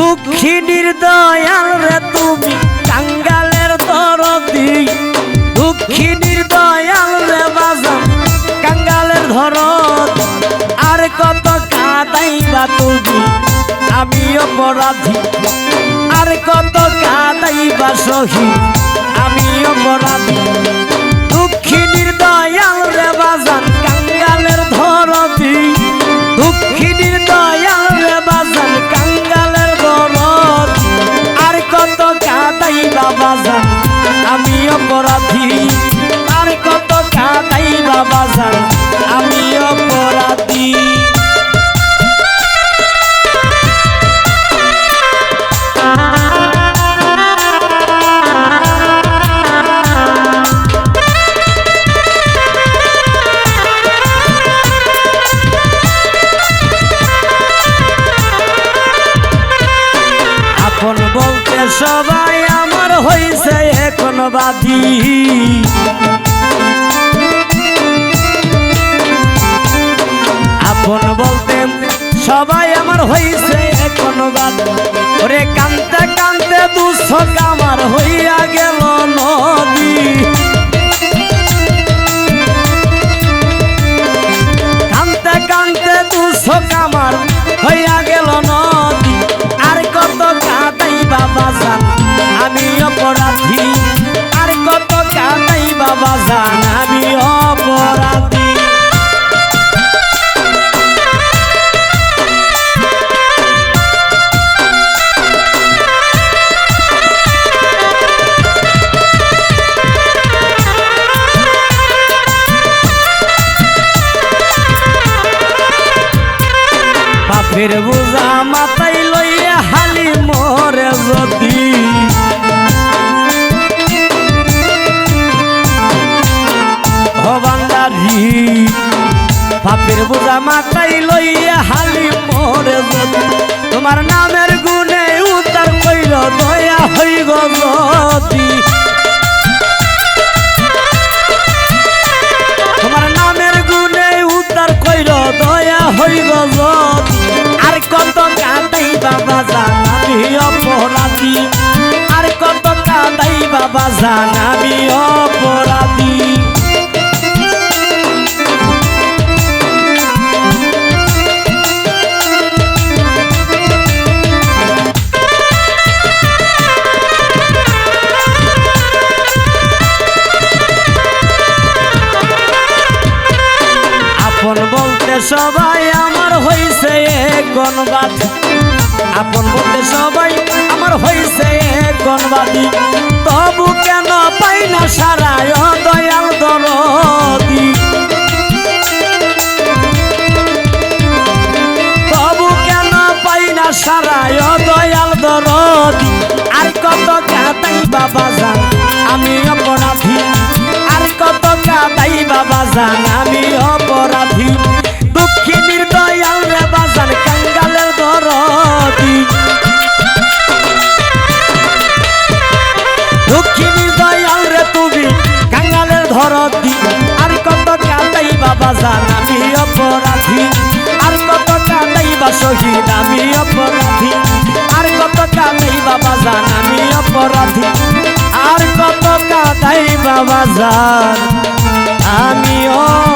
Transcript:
দুঃখিনীর দয়াল রে তুমি কাঙ্গালের দরদি। দুঃখিনীর দয়াল রে বাজান কাঙ্গালের ধরদ। আর কত কাদাইবা তুমি? আমি অপরাধী। আর কত কাদাইবা সহি আমি অপরাধী। বাদী আপন বলতে সবাই আমার হইছে এখন বাদ ওরে কানতে কানতে দুঃখ আমার হইয়া কাঁদাই বাবা জান আমি অপরাধী বোঝা মাথায় পাপের বোঝা মাথায় লইয়া হালি মরে তোমার নামের গুণে উত্তর কইল, দয়া হইগ যদি তোমার নামের গুণে উদ্ধার কইর দয়া হইব যদি আর কত কাঁদাই বাবা জান আমি অপরাধী। আর কত কাঁদাই বাবা জান সবাই আমার হইছে গণবাদ আপন বলতে সবাই আমার হইছে গণবাদী তবু কেন পাই না সারায় দয়াল দরদি। তবু কেন পাই না সারায় দয়াল দরদি। আর কত কাতাই বাবা জান, আমি অপরাধী। আর কত কাতাই বাবা জান ধরতি আর কত কান্দাই বাবা জান আমি অপরাধী। আর কত কান্দাই বা শহীদ, আমি অপরাধী। আর কত কান্দাই বাবা জান আমি অপরাধী। আর কত কাঁদাই বাবা জান আমি অপরাধী